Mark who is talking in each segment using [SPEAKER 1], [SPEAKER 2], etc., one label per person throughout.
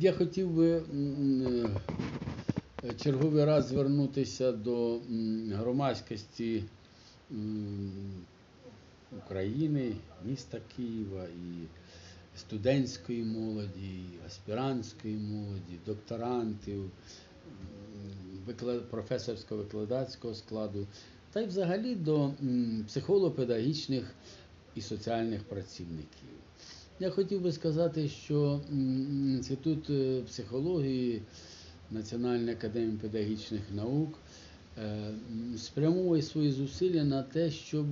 [SPEAKER 1] Я хотів би черговий раз звернутися до громадськості України, міста Києва і студентської молоді, і аспірантської молоді, докторантів, професорсько-викладацького складу, та й взагалі до м, психолого-педагогічних і соціальних працівників. Я хотів би сказати, що Інститут е, психології Національної академії педагогічних наук е, спрямовує свої зусилля на те, щоб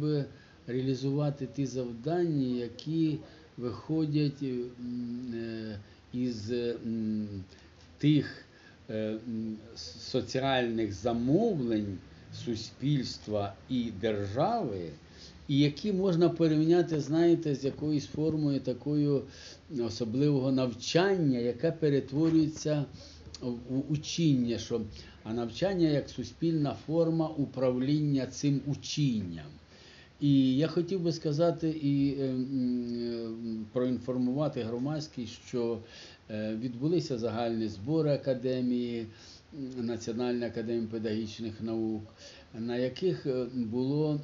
[SPEAKER 1] реалізувати ті завдання, які виходять е, із тих соціальних замовлень суспільства і держави, і які можна порівняти, знаєте, з якоюсь формою такою особливого навчання, яке перетворюється в учіння, що, а навчання як суспільна форма управління цим учінням. І я хотів би сказати і е, м, проінформувати громадськість, що е, відбулися загальні збори академії, Національної академії педагогічних наук, на яких е, було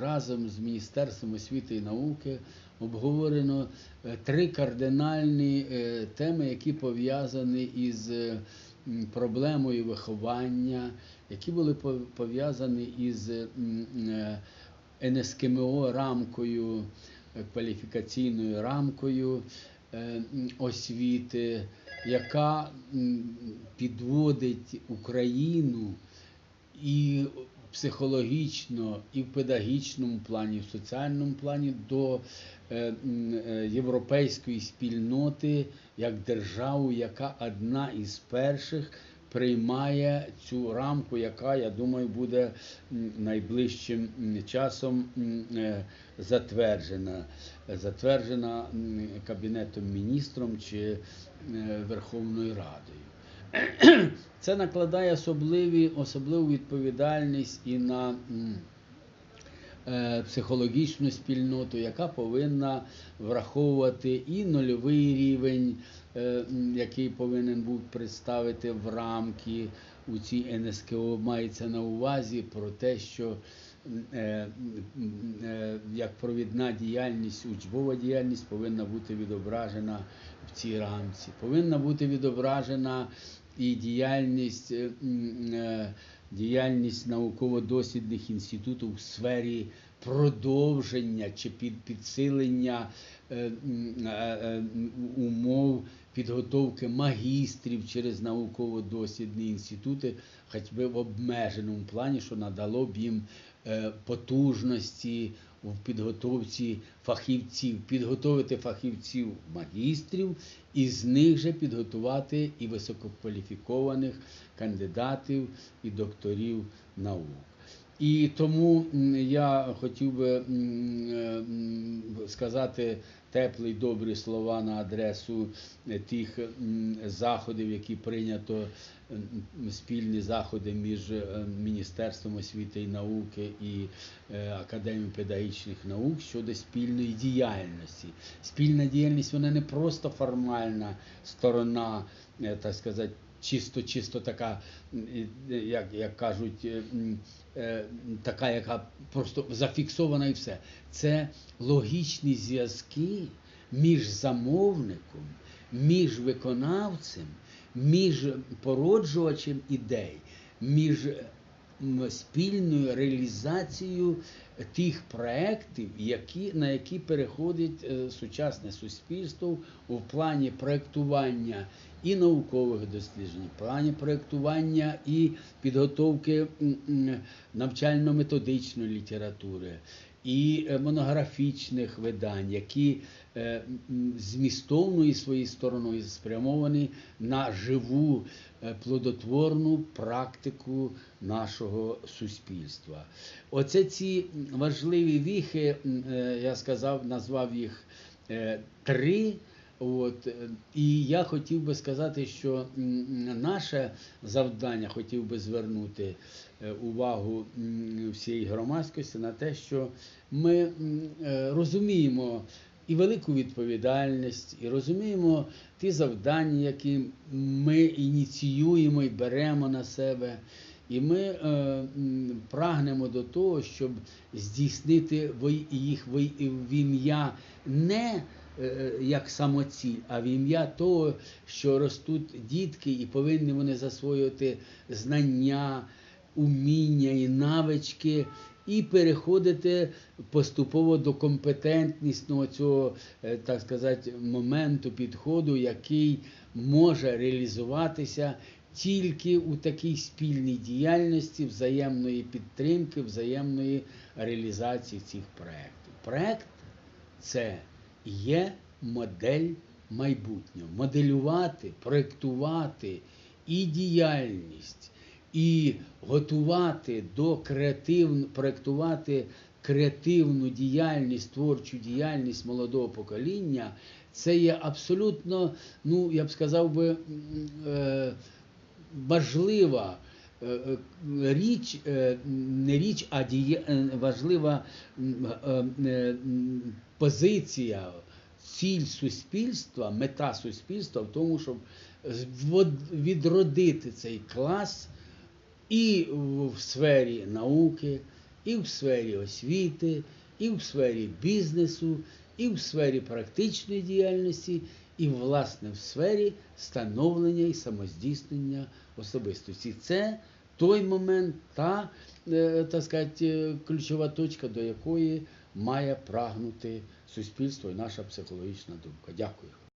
[SPEAKER 1] разом з Міністерством освіти і науки обговорено е, три кардинальні е, теми, які пов'язані із проблемою виховання, які були пов- пов'язані із НСКМО рамкою, кваліфікаційною рамкою освіти, яка підводить Україну і психологічно, і в педагогічному плані, і в соціальному плані до е, е, європейської спільноти як державу, яка одна із перших приймає цю рамку, яка, я думаю, буде найближчим часом е, затверджена, затверджена Кабінетом міністром чи е, Верховною Радою. Це накладає особливі, особливу відповідальність і на психологічну спільноту, яка повинна враховувати і нульовий рівень, е, який повинен був представити в рамки у цій НСКО. Мається на увазі про те, що е, е, як провідна діяльність, учбова діяльність повинна бути відображена в цій рамці. Повинна бути відображена і діяльність, е, е, діяльність науково-дослідних інститутів в сфері продовження чи під підсилення е, е, е, умов підготовки магістрів через науково-дослідні інститути, хоч би в обмеженому плані, що надало б їм потужності в підготовці фахівців, підготовити фахівців магістрів, і з них же підготувати і висококваліфікованих кандидатів і докторів наук. І тому я хотів би е, сказати теплі добрі слова на адресу е, тих заходів, які прийнято спільні заходи між е, Міністерством освіти і науки і Академією педагогічних наук щодо спільної діяльності. Спільна діяльність вона не просто формальна сторона, так сказати, чисто, чисто така, е, як, як кажуть, е, е, така, яка просто зафіксована і все. Це логічні зв'язки між замовником, між виконавцем, між породжувачем ідей, між спільною реалізацією тих проєктів, які, на які переходить е, сучасне суспільство у плані проєктування і наукових досліджень, в плані проєктування і підготовки навчально-методичної літератури. І е, монографічних видань, які е, змістовною своєю стороною спрямовані на живу е, плодотворну практику нашого суспільства. Оце ці важливі віхи, я сказав, назвав їх три. От, е, і я хотів би сказати, що наше завдання хотів би звернути е, увагу всієї громадськості на те, що ми е, розуміємо і велику відповідальність, і розуміємо ті завдання, які ми ініціюємо і беремо на себе. І ми е, прагнемо до того, щоб здійснити їх в ім'я не як самоціль, а в ім'я того, що ростуть дітки, і повинні вони засвоювати знання, уміння і навички, і переходити поступово до компетентнісного цього, е, так сказати, моменту підходу, який може реалізуватися тільки у такій спільній діяльності взаємної підтримки, взаємної реалізації цих проєктів. Проєкт це є модель майбутнього. Моделювати, проєктувати і діяльність, і готувати до креативну, проєктувати креативну діяльність, творчу діяльність молодого покоління, це є абсолютно, ну я б сказав би, е, важлива річ, е, не річ, а дія, е, важлива е, е, позиція, ціль суспільства, мета суспільства в тому, щоб відродити цей клас і в сфері науки, і в сфері освіти, і в сфері бізнесу, і в сфері практичної діяльності, і, власне, в сфері становлення і самоздійснення особистості. Це той момент, та, е, так сказати, е, ключова точка, до якої має прагнути суспільство і наша психологічна думка. Дякую.